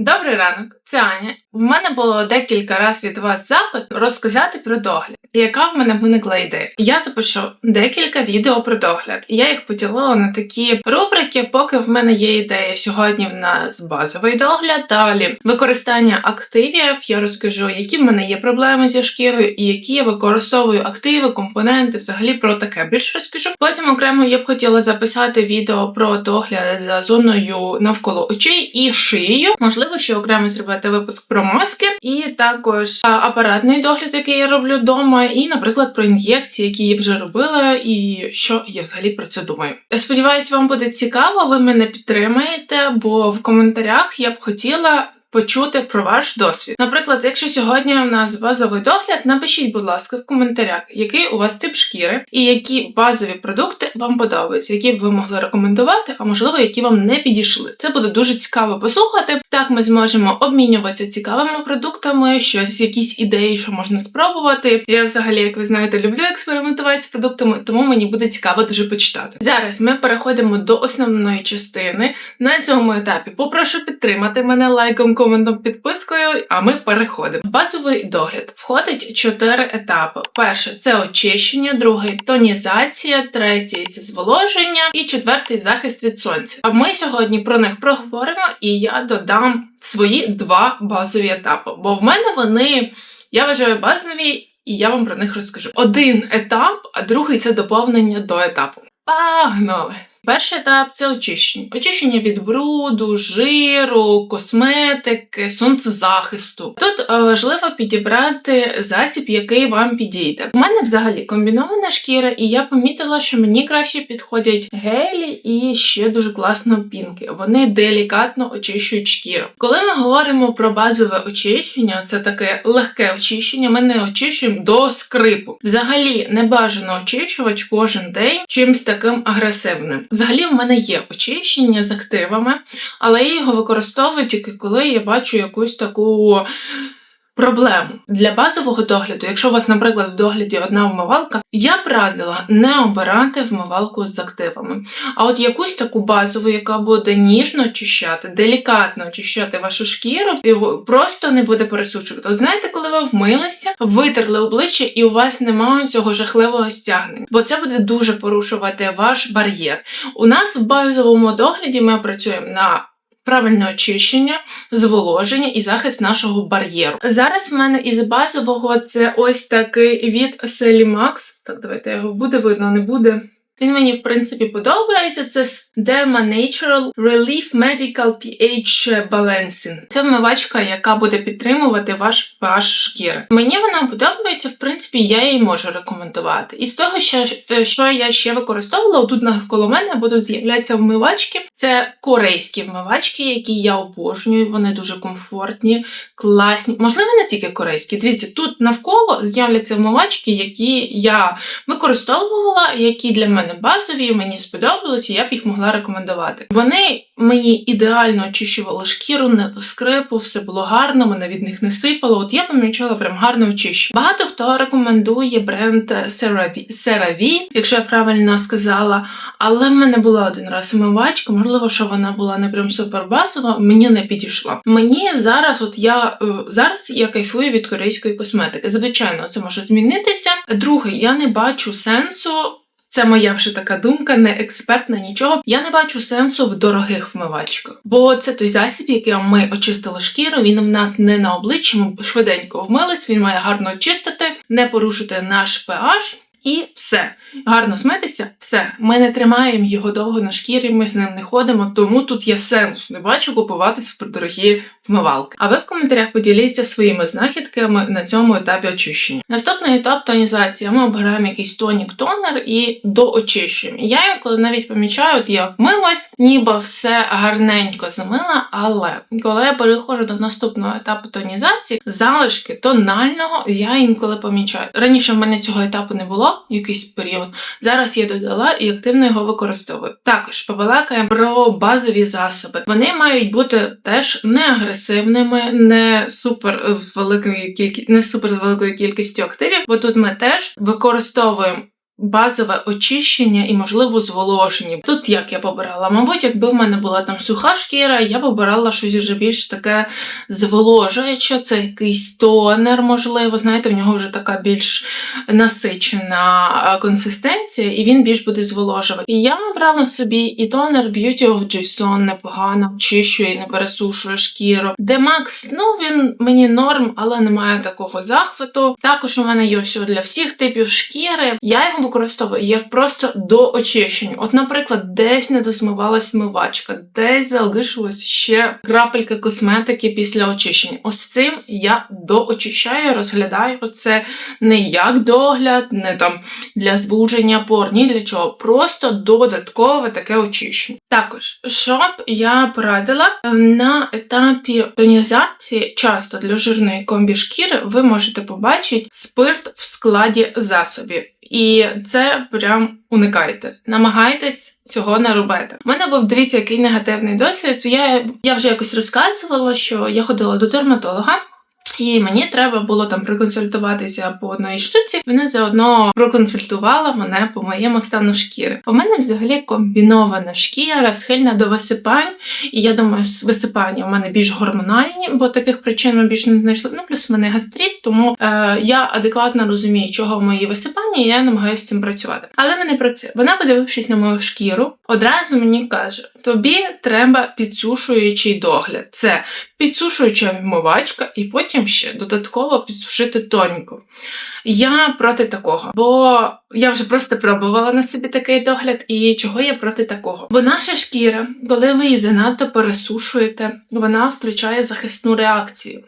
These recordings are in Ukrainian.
Добрий ранок, це Аня. В мене було декілька разів від вас запит розказати про догляд. Яка в мене виникла ідея? Я запишу декілька відео про догляд. Я їх поділила на такі рубрики, поки в мене є ідея. Сьогодні в нас базовий догляд, далі використання активів. Я розкажу, які в мене є проблеми зі шкірою і які я використовую активи, компоненти, взагалі про таке більше розкажу. Потім окремо я б хотіла записати відео про догляд за зоною навколо очей і шиєю. Можливо, ще окремо зробити випуск про маски, і також апаратний догляд, який я роблю вдома, і, наприклад, про ін'єкції, які я вже робила, і що я взагалі про це думаю. Сподіваюсь, вам буде цікаво. Ви мене підтримаєте, бо в коментарях я б хотіла. Почути про ваш досвід. Наприклад, якщо сьогодні у нас базовий догляд, напишіть, будь ласка, в коментарях, який у вас тип шкіри і які базові продукти вам подобаються, які б ви могли рекомендувати, а можливо, які вам не підійшли. Це буде дуже цікаво послухати. Так ми зможемо обмінюватися цікавими продуктами, щось, якісь ідеї, що можна спробувати. Я взагалі, як ви знаєте, люблю експериментувати з продуктами, тому мені буде цікаво дуже почитати. Зараз ми переходимо до основної частини. На цьому етапі попрошу підтримати мене лайком коментом, підпискою, а ми переходимо. В базовий догляд входить чотири етапи: перше це очищення, другий тонізація, третій це зволоження і четвертий захист від сонця. А ми сьогодні про них проговоримо, і я додам свої два базові етапи. Бо в мене вони, я вважаю, базові, і я вам про них розкажу. Один етап, а другий це доповнення до етапу. Погнали! Перший етап це очищення. Очищення від бруду, жиру, косметики, сонцезахисту. Тут е, важливо підібрати засіб, який вам підійде. У мене взагалі комбінована шкіра, і я помітила, що мені краще підходять гелі і ще дуже класно пінки. Вони делікатно очищують шкіру. Коли ми говоримо про базове очищення, це таке легке очищення. Ми не очищуємо до скрипу. Взагалі не бажано очищувати кожен день чимсь таким агресивним. Взагалі, в мене є очищення з активами, але я його використовую тільки коли я бачу якусь таку. Проблему для базового догляду, якщо у вас, наприклад, в догляді одна вмивалка, я б радила не обирати вмивалку з активами. А от якусь таку базову, яка буде ніжно очищати, делікатно очищати вашу шкіру, і просто не буде пересучувати. От знаєте, коли ви вмилися, витерли обличчя, і у вас немає цього жахливого стягнення, бо це буде дуже порушувати ваш бар'єр. У нас в базовому догляді ми працюємо на правильне очищення, зволоження і захист нашого бар'єру. Зараз в мене із базового це ось такий від Selimax. Так, давайте його буде видно, не буде. Він мені, в принципі, подобається. Це Derma Natural Relief Medical pH Balancing. Це вмивачка, яка буде підтримувати ваш pH шкіри. Мені вона подобається, в принципі, я її можу рекомендувати. І з того, що я ще використовувала, тут навколо мене будуть з'являтися вмивачки. Це корейські вмивачки, які я обожнюю. Вони дуже комфортні, класні. Можливо, не тільки корейські. Дивіться, тут навколо з'являться вмивачки, які я використовувала, які для мене базові, мені сподобалися, я б їх могла рекомендувати. Вони мені ідеально очищували шкіру, не скрипу, все було гарно, мене від них не сипало. От я помічала прям гарне очищення. Багато хто рекомендує бренд CeraVe, якщо я правильно сказала. Але в мене була один раз умивачка, можливо, що вона була не прям супер базова, мені не підійшла. Мені зараз, от я е, зараз я кайфую від корейської косметики. Звичайно, це може змінитися. Друге, я не бачу сенсу. Це моя вже така думка, не експертна нічого. Я не бачу сенсу в дорогих вмивачках, бо це той засіб, яким ми очистили шкіру. Він в нас не на обличчі, ми швиденько вмились. Він має гарно очистити, не порушити наш pH. І все. Гарно смитися, все. Ми не тримаємо його довго на шкірі, ми з ним не ходимо, тому тут є сенс. Не бачу купувати супердорогі вмивалки. А ви в коментарях поділіться своїми знахідками на цьому етапі очищення. Наступний етап тонізація. Ми обираємо якийсь тонік-тонер і доочищуємо. Я інколи навіть помічаю, от я вмилась, ніби все гарненько замила, але коли я переходжу до наступного етапу тонізації, залишки тонального я інколи помічаю. Раніше в мене цього етапу не було якийсь період. Зараз я додала і активно його використовую. Також побалакаємо про базові засоби. Вони мають бути теж не агресивними, не супер великою кількістю, не супер з великою кількістю активів, бо тут ми теж використовуємо базове очищення і, можливо, зволоження. Тут як я побирала? Мабуть, якби в мене була там суха шкіра, я б обирала щось вже більш таке зволожуюче, це якийсь тонер, можливо. Знаєте, в нього вже така більш насичена консистенція, і він більш буде зволожувати. І я брала собі і тонер Beauty of Jason непогано очищує і не пересушує шкіру. Демакс, ну він мені норм, але немає такого захвату. Також у мене є все для всіх типів шкіри. Я його використовую як просто до очищення. От, наприклад, десь не дозмивалась смивачка, десь залишилось ще крапелька косметики після очищення. Ось цим я доочищаю, розглядаю це не як догляд, не там для звуження пор, ні для чого. Просто додаткове таке очищення. Також, що я порадила на етапі тонізації, часто для жирної комбі шкіри ви можете побачити спирт в складі засобів. І це прям уникайте. Намагайтесь цього не робити. У мене був дивіться, який негативний досвід. Я, Я вже якось розказувала, що я ходила до дерматолога. І мені треба було там проконсультуватися по одній штуці. Вона заодно проконсультувала мене по моєму стану шкіри. У мене взагалі комбінована шкіра, схильна до висипань. І я думаю, висипання у мене більш гормональні, бо таких причин більш не знайшли. Ну, плюс в мене гастрит, тому е, я адекватно розумію, чого мої висипання, і я намагаюся з цим працювати. Але ми не про це. Вона, подивившись на мою шкіру, одразу мені каже: тобі треба підсушуючий догляд. Це підсушуюча вмивачка, і потім ще додатково підсушити тоньку. Я проти такого, бо я вже просто пробувала на собі такий догляд, і чого я проти такого? Бо наша шкіра, коли ви її занадто пересушуєте, вона включає захисну реакцію.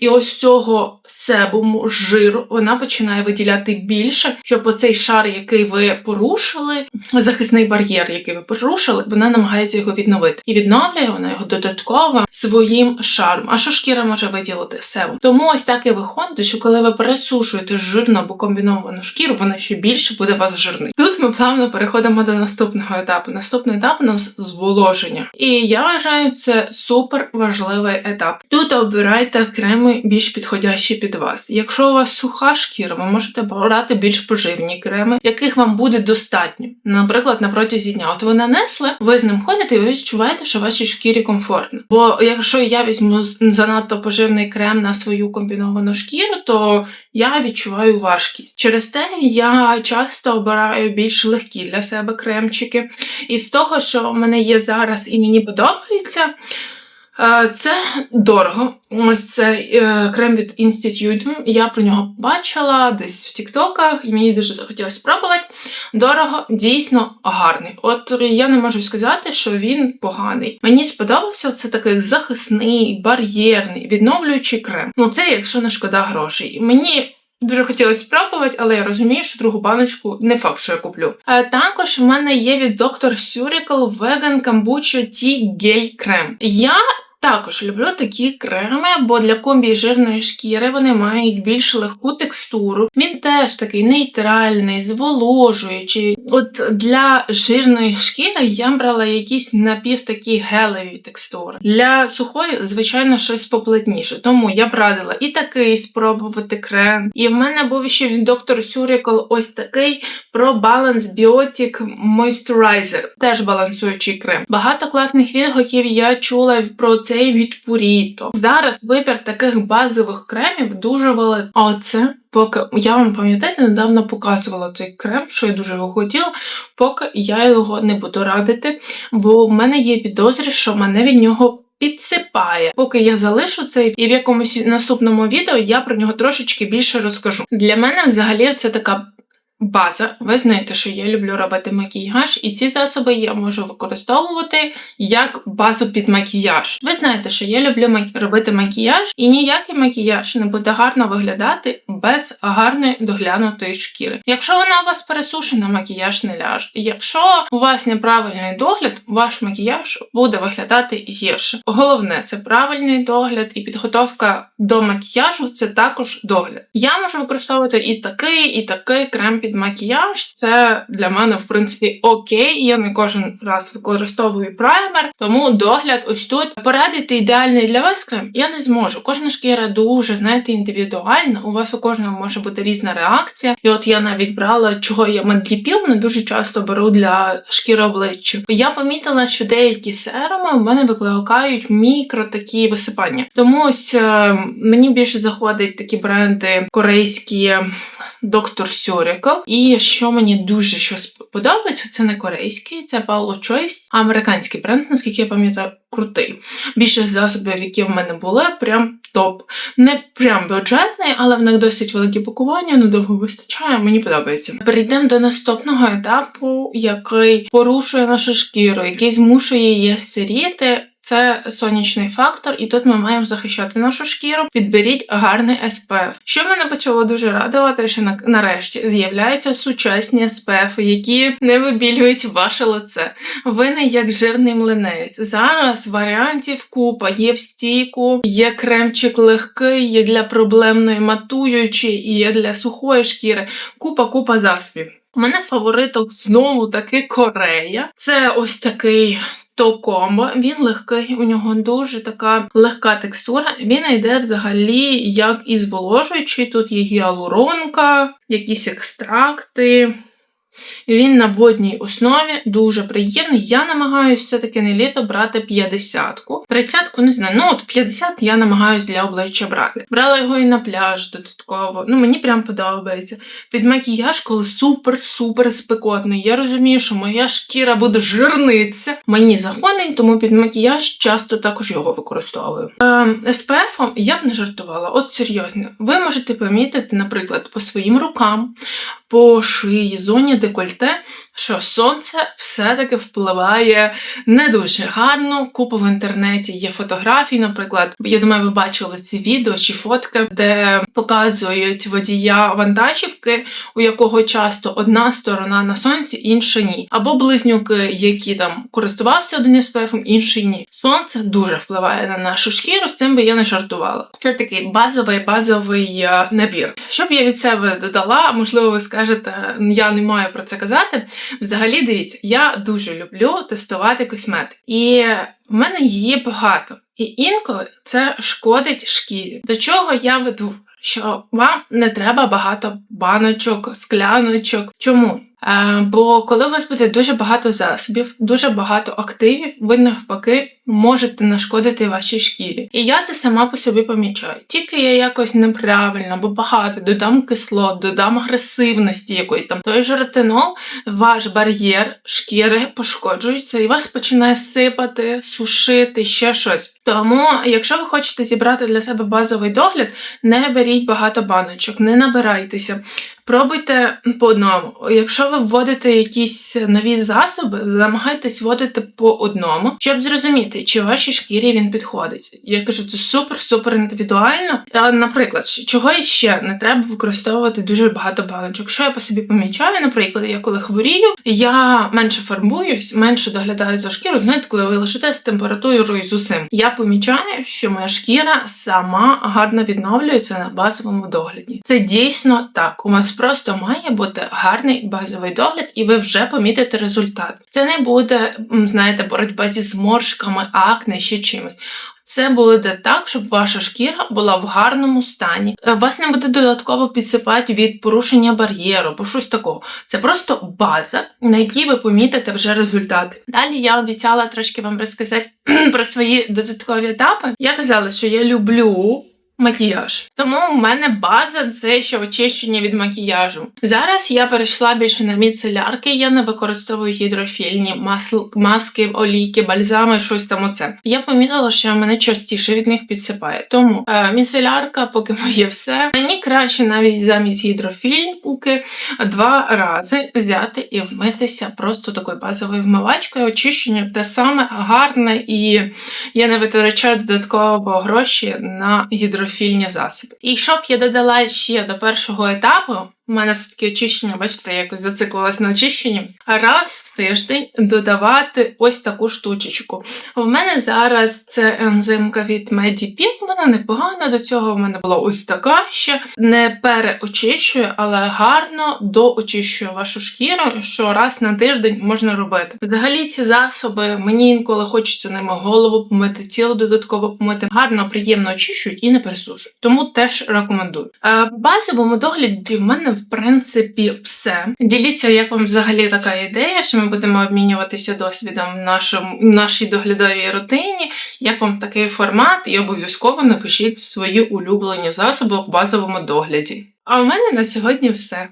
І ось цього себуму, жиру, вона починає виділяти більше, щоб оцей шар, який ви порушили, захисний бар'єр, який ви порушили, вона намагається його відновити. І відновлює вона його додатково своїм шаром. А що шкіра може виділити себум? Тому ось так і виходить, що коли ви пересушуєте жирну або комбіновану шкіру, вона ще більше буде вас жирний. Ми плавно переходимо до наступного етапу. Наступний етап у нас зволоження. І я вважаю це супер важливий етап. Тут обирайте креми більш підходящі під вас. Якщо у вас суха шкіра, ви можете брати більш поживні креми, яких вам буде достатньо. Наприклад, на протязі дня. От ви нанесли, ви з ним ходите, і ви відчуваєте, що вашій шкірі комфортно. Бо якщо я візьму занадто поживний крем на свою комбіновану шкіру, то я відчуваю важкість. Через те я часто обираю більш легкі для себе кремчики. І з того, що в мене є зараз і мені подобається. Е, це дорого. Ось це е, крем від Institute. Я про нього бачила десь в Тіктоках, і мені дуже захотілося спробувати. Дорого, дійсно гарний. От я не можу сказати, що він поганий. Мені сподобався це такий захисний, бар'єрний, відновлюючий крем. Ну, це якщо не шкода грошей. Мені. Дуже хотілося спробувати, але я розумію, що другу баночку не факт, що я куплю. А також в мене є від доктор Сюрікл Веган Kombucha Ті Гель Крем. Я також люблю такі креми, бо для комбі жирної шкіри вони мають більш легку текстуру. Він теж такий нейтральний, зволожуючий. От для жирної шкіри я брала якісь напів такі гелеві текстури. Для сухої, звичайно, щось поплотніше. Тому я б радила і такий спробувати крем. І в мене був ще від Dr. Surical ось такий Pro Balance Biotic Moisturizer. Теж балансуючий крем. Багато класних відгуків я чула про цей від Purito. Зараз вибір таких базових кремів дуже великий. Оце, поки я вам пам'ятаєте, недавно показувала цей крем, що я дуже його хотіла, поки я його не буду радити, бо в мене є підозрі, що мене від нього. Підсипає, поки я залишу цей, і в якомусь наступному відео я про нього трошечки більше розкажу. Для мене взагалі це така База, ви знаєте, що я люблю робити макіяж, і ці засоби я можу використовувати як базу під макіяж. Ви знаєте, що я люблю робити макіяж, і ніякий макіяж не буде гарно виглядати без гарної доглянутої шкіри. Якщо вона у вас пересушена, макіяж не ляже. Якщо у вас неправильний догляд, ваш макіяж буде виглядати гірше. Головне це правильний догляд і підготовка до макіяжу це також догляд. Я можу використовувати і такий, і такий крем під під макіяж це для мене в принципі окей. Я не кожен раз використовую праймер, тому догляд ось тут порадити ідеальний для вас крем я не зможу. Кожна шкіра дуже знаєте індивідуальна. У вас у кожного може бути різна реакція. І от я навіть брала, чого я мантіпіл не дуже часто беру для шкіри обличчя. Я помітила, що деякі серуми в мене викликають мікро такі висипання. Тому ось е, мені більше заходять такі бренди корейські. Доктор Сюрікл. І що мені дуже щось подобається, це не корейський, це Paulo Choice, американський бренд, наскільки я пам'ятаю, крутий. Більшість засобів, які в мене були, прям топ. Не прям бюджетний, але в них досить великі пакування, ну довго вистачає, мені подобається. Перейдемо до наступного етапу, який порушує нашу шкіру, який змушує її старіти. Це сонячний фактор, і тут ми маємо захищати нашу шкіру. Підберіть гарний SPF. Що мене почало дуже радувати, що нарешті з'являються сучасні SPF, які не вибілюють ваше лице. Ви не як жирний млинець. Зараз варіантів купа. Є в стійку, є кремчик легкий, є для проблемної матуючої, є для сухої шкіри. Купа, купа засобів. У мене фавориток знову таки Корея. Це ось такий то комбо, він легкий, у нього дуже така легка текстура. Він йде взагалі як і зволожуючий. Тут є гіалуронка, якісь екстракти. Він на водній основі дуже приємний. Я намагаюся все-таки не літо брати 50-ку. 30-ку не знаю. Ну от 50 я намагаюся для обличчя брати. Брала його і на пляж додатково. Ну мені прям подобається. Під макіяж, коли супер-супер спекотно. Я розумію, що моя шкіра буде жирниться. Мені заходить, тому під макіяж часто також його використовую. Е, СПФ я б не жартувала. От серйозно, ви можете помітити, наприклад, по своїм рукам, по шиї, зоні декольте, що сонце все-таки впливає не дуже гарно. Купу в інтернеті є фотографії, наприклад. Я думаю, ви бачили ці відео чи фотки, де показують водія вантажівки, у якого часто одна сторона на сонці, інша ні. Або близнюки, які там користувався один СПФ, інший ні. Сонце дуже впливає на нашу шкіру, з цим би я не жартувала. Це такий базовий базовий е, набір. Що б я від себе додала, можливо, ви скажете, я не маю про це казати. Взагалі, дивіться, я дуже люблю тестувати косметику. І в мене її багато. І інколи це шкодить шкірі. До чого я веду? Що вам не треба багато баночок, скляночок. Чому? Е, бо коли у вас буде дуже багато засобів, дуже багато активів, ви навпаки можете нашкодити вашій шкірі. І я це сама по собі помічаю. Тільки я якось неправильно, бо багато додам кислот, додам агресивності якоїсь там. Той же ретинол, ваш бар'єр шкіри пошкоджується і вас починає сипати, сушити, ще щось. Тому, якщо ви хочете зібрати для себе базовий догляд, не беріть багато баночок, не набирайтеся. Пробуйте по одному. Якщо ви вводите якісь нові засоби, намагайтесь вводити по одному, щоб зрозуміти, чи вашій шкірі він підходить. Я кажу, це супер-супер індивідуально. А, Наприклад, чого ще не треба використовувати дуже багато баночок. Що я по собі помічаю, наприклад, я коли хворію, я менше фарбуюсь, менше доглядаю за шкіру. Знаєте, коли ви лишите з температурою з усім. Я помічаю, що моя шкіра сама гарно відновлюється на базовому догляді. Це дійсно так. У вас просто має бути гарний базовий догляд, і ви вже помітите результат. Це не буде, знаєте, боротьба зі зморшками, акне, ще чимось. Це буде так, щоб ваша шкіра була в гарному стані. Вас не буде додатково підсипати від порушення бар'єру, або щось такого. Це просто база, на якій ви помітите вже результат. Далі я обіцяла трошки вам розказати про свої додаткові етапи. Я казала, що я люблю макіяж. Тому у мене база це ще очищення від макіяжу. Зараз я перейшла більше на міцелярки, я не використовую гідрофільні масл, маски, олійки, бальзами, щось там оце. Я помітила, що мене частіше від них підсипає. Тому е, міцелярка, поки моє все. Мені краще навіть замість гідрофільки два рази взяти і вмитися просто такою базовою вмивачкою. Очищення те саме гарне, і я не витрачаю додатково гроші на гідрофільні гідрофільні засоби. І щоб я додала ще до першого етапу, у мене все таки очищення, бачите, якось зациклилась на очищенні. Раз в тиждень додавати ось таку штучечку. В мене зараз це ензимка від Medipil, вона непогана. До цього в мене була ось така ще. Не переочищує, але гарно доочищує вашу шкіру, що раз на тиждень можна робити. Взагалі ці засоби мені інколи хочеться ними голову помити, тіло додатково помити. Гарно, приємно очищують і не пересушують. Тому теж рекомендую. Е, В базовому догляді в мене в принципі все. Діліться, як вам взагалі така ідея, що ми будемо обмінюватися досвідом в нашому нашій доглядовій рутині. Як вам такий формат? І обов'язково напишіть свої улюблені засоби в базовому догляді. А у мене на сьогодні все.